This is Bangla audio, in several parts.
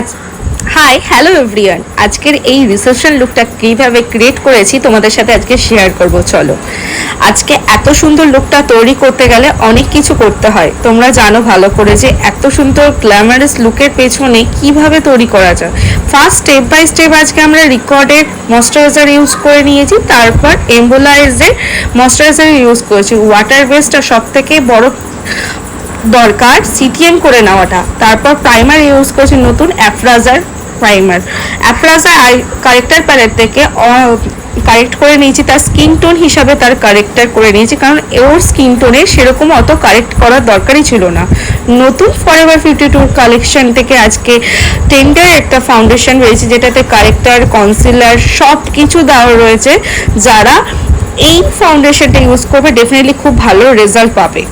আজ হাই হ্যালো এভরিওয়ান আজকের এই রিসেপশন লুকটা কীভাবে ক্রিয়েট করেছি তোমাদের সাথে আজকে শেয়ার করব, চলো। আজকে এত সুন্দর লুকটা তৈরি করতে গেলে অনেক কিছু করতে হয়। তোমরা জানো ভালো করে যে এত সুন্দর গ্ল্যামারাস লুকের পেছনে কীভাবে তৈরি করা যায়। ফার্স্ট স্টেপ বাই স্টেপ আজকে আমরা রিকর্ডের ময়শ্চারাইজার ইউজ করে নিয়েছি, তারপর এম্বোলাইজের ময়শ্চারাইজার ইউজ করেছি। ওয়াটার বেসটা সব থেকে বড় দরকার সিটিএম করে নেওয়াটা। তারপর প্রাইমার ইউজ করছি নতুন অ্যাফ্রাজার প্রাইমার অ্যাফ্রাজার আই কারেক্টার প্যালেট থেকে কারেক্ট করে নিয়েছি, তার স্কিন টোন হিসাবে তার কারেক্টার করে নিয়েছি, কারণ ওর স্কিন টোনে সেরকম অত কারেক্ট করার দরকারই ছিল না। নতুন ফরএভার ফিফটি টুর কালেকশন থেকে আজকে টেন্ডার একটা ফাউন্ডেশন রয়েছে, যেটাতে কারেক্টার কনসিলার সব কিছু দেওয়া রয়েছে, যারা এই ফাউন্ডেশনটা ইউজ করবে ডেফিনেটলি খুব ভালো রেজাল্ট পাবে।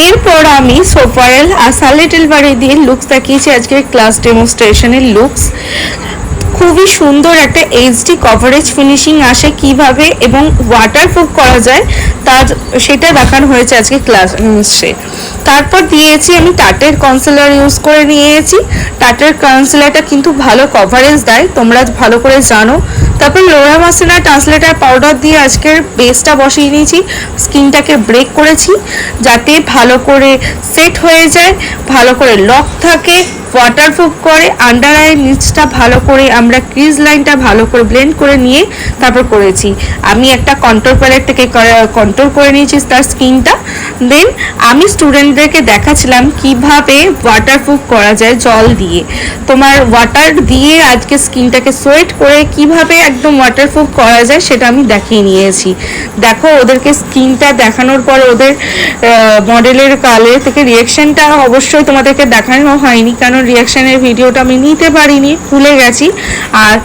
এরপর আমি সোফারেল আসা লিটল বাড়ি দিয়ে লুকস দেখিয়েছি আজকে ক্লাস ডেমনস্ট্রেশনের লুকস খুবই সুন্দর একটা এইচডি কভারেজ ফিনিশিং আসে কীভাবে এবং ওয়াটারপ্রুফ করা যায়, তার সেটা দেখানো হয়েছে আজকে ক্লাস তারপর দিয়েছি আমি টাটের কনসিলার ইউজ করে নিয়েছি। টাটের কনসিলারটা কিন্তু ভালো কভারেজ দেয়, তোমরা ভালো করে জানো। তারপর লোরা মাসিনা ট্রান্সলেটার পাউডার দিয়ে আজকের বেসটা বসিয়ে নিয়েছি। স্কিনটাকে ব্রেক করেছি যাতে ভালো করে সেট হয়ে যায়, ভালো করে লক থাকে। ওয়াটারপ্রুফ করে আন্ডার আই নিচটা ভালো করে আমরা ক্রিজ লাইনটা ভালো করে ব্লেন্ড করে নিয়ে তারপর করেছি। আমি একটা কন্ট্রোল প্যালেট থেকে কন্ট্রোল করে নিয়েছি তার স্কিনটা দেন আমি স্টুডেন্টদেরকে দেখাচ্ছিলাম কীভাবে ওয়াটারপ্রুফ করা যায় জল দিয়ে। তোমার ওয়াটার দিয়ে আজকে স্কিনটাকে সোয়েট করে কীভাবে একদম ওয়াটারপ্রুফ করা যায় সেটা আমি দেখিয়ে নিয়েছি। দেখো, ওদেরকে স্কিনটা দেখানোর পর ওদের মডেলের কালে থেকে রিয়াকশনটা অবশ্যই তোমাদেরকে দেখানো হয়নি, কারণ রিয়াকশনের ভিডিওটা আমি নিতে পারিনি, ভুলে গেছি। আর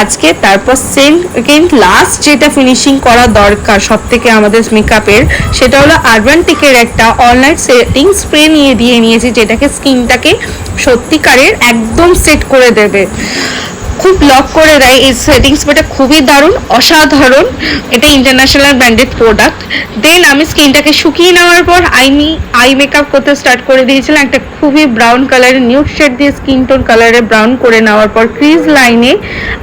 আজকে তারপর সেকেন্ড লাস্ট যেটা ফিনিশিং করা দরকার সব থেকে আমাদের মেকআপের সেটা হলো আরবানটিকের একটা অনলাইন সেটিং স্প্রে নিয়ে, দিয়ে নিয়েছি, যেটাকে স্কিনটাকে সত্যিকারের একদম সেট করে দেবে। খুব লক করে দেয় এই সেটিং স্প্রেটা খুবই দারুণ, অসাধারণ। এটা ইন্টারন্যাশনাল ব্র্যান্ডেড প্রোডাক্ট দেন আমি স্কিনটাকে শুকিয়ে নেওয়ার পর আইনি আই মেকআপ করতে স্টার্ট করে দিয়েছিলাম। একটা খুবই ব্রাউন কালারের নিউড শেড দিয়ে স্কিন টোন কালারে ব্রাউন করে নেওয়ার পর ক্রিজ লাইনে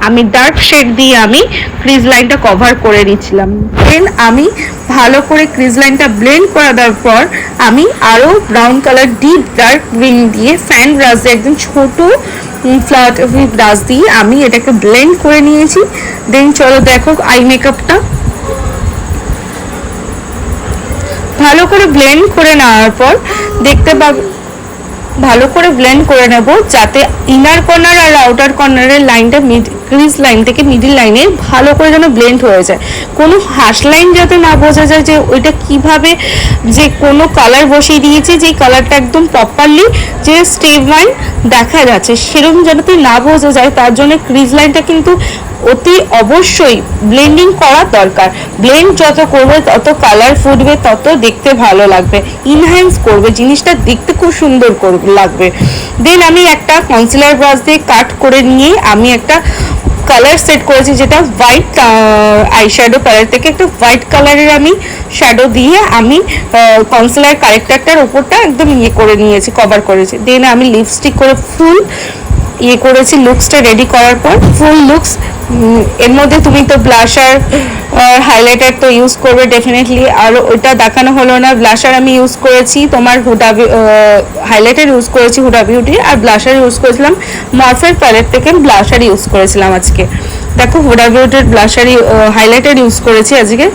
আমি ডার্ক শেড দিয়ে আমি ক্রিজ লাইনটা কভার করে নিচ্ছিলাম দেন আমি ভালো করে ক্রিজ লাইনটা ব্লেন্ড করে দেওয়ার পর আমি আরও brown colour deep dark green দিয়ে ফ্যান ব্রাশ দিয়ে একদম ছোটো ফ্লাট ব্রাশ দিয়ে আমি এটাকে ব্লেন্ড করে নিয়েছি। দেন চলো দেখো আই মেকআপটা ভালো করে ব্লেন্ড করে নেওয়ার পর দেখতে পাবো, ভালো করে ব্লেন্ড করে নেব যাতে ইনার কর্নার আর আউটার কর্নারের লাইনটা মিড ক্রিজ লাইন থেকে মিডিল লাইনে ভালো করে যেন ব্লেন্ড হয়ে যায়। কোনো হাস লাইন যাতে না বোঝা যায় যে ওইটা কীভাবে যে কোনো কালার বসিয়ে দিয়েছে, যে কালারটা একদম প্রপারলি যে স্টেপ ওয়াইন দেখা যাচ্ছে, সেরকম যাতে না বোঝা যায়, তার জন্য ক্রিজ লাইনটা কিন্তু অতি অবশ্যই ব্লেন্ডিং করা দরকার। ব্লেন্ড যত করবে, তত কালার ফুটবে, তত দেখতে ভালো লাগবে ইনহ্যান্স করবে, জিনিসটা দেখতে খুব সুন্দর লাগবে। দেন আমি একটা কনসিলার ব্রাশ দিয়ে কাট করে নিয়ে আমি একটা কালার সেট করেছি, যেটা হোয়াইট আই শ্যাডো কালার থেকে একটা হোয়াইট কালারের আমি শ্যাডো দিয়ে আমি কনসিলার কারেক্টারটার উপরটা একদম ইয়ে করে নিয়েছি কভার করেছি। দেন আমি লিপস্টিক করে ফুল ইয়ে করেছি লুকসটা রেডি করার পর ফুল লুকস এর মধ্যে তুমি তো ব্লাশার আর হাইলাইটার তো ইউজ করবে ডেফিনেটলি আর ওইটা দেখানো হলো না ব্লাশার আমি ইউজ করেছি, তোমার হুডা হাইলাইটার ইউজ করেছি হুডা বিউটি আর ব্লাশার ইউজ করেছিলাম মরফের প্যালেট থেকে ব্লাশার ইউজ করেছিলাম আজকে। দেখো হুডা বিউটির ব্লাশারই হাইলাইটার ইউজ করেছি আজকে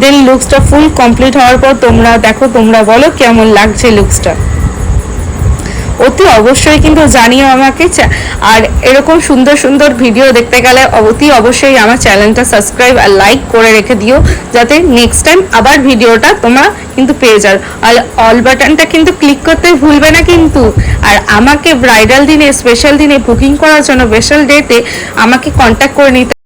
দেন লুকসটা ফুল কমপ্লিট হওয়ার পর তোমরা, দেখো তোমরা বলো কেমন লাগছে লুকসটা অতি অবশ্যই কিন্তু জানিও আমাকে। আর এরকম সুন্দর সুন্দর ভিডিও দেখতে গেলে অতি অবশ্যই আমার চ্যানেলটা সাবস্ক্রাইব আর লাইক করে রেখে দিও, যাতে নেক্সট টাইম আবার ভিডিওটা তোমরা কিন্তু পেয়ে যাও। আর অল বাটনটা কিন্তু ক্লিক করতে ভুলবে না কিন্তু। আর আমাকে ব্রাইডাল দিনে স্পেশাল দিনে বুকিং করার জন্য স্পেশাল ডেটে আমাকে কন্ট্যাক্ট করে নিতে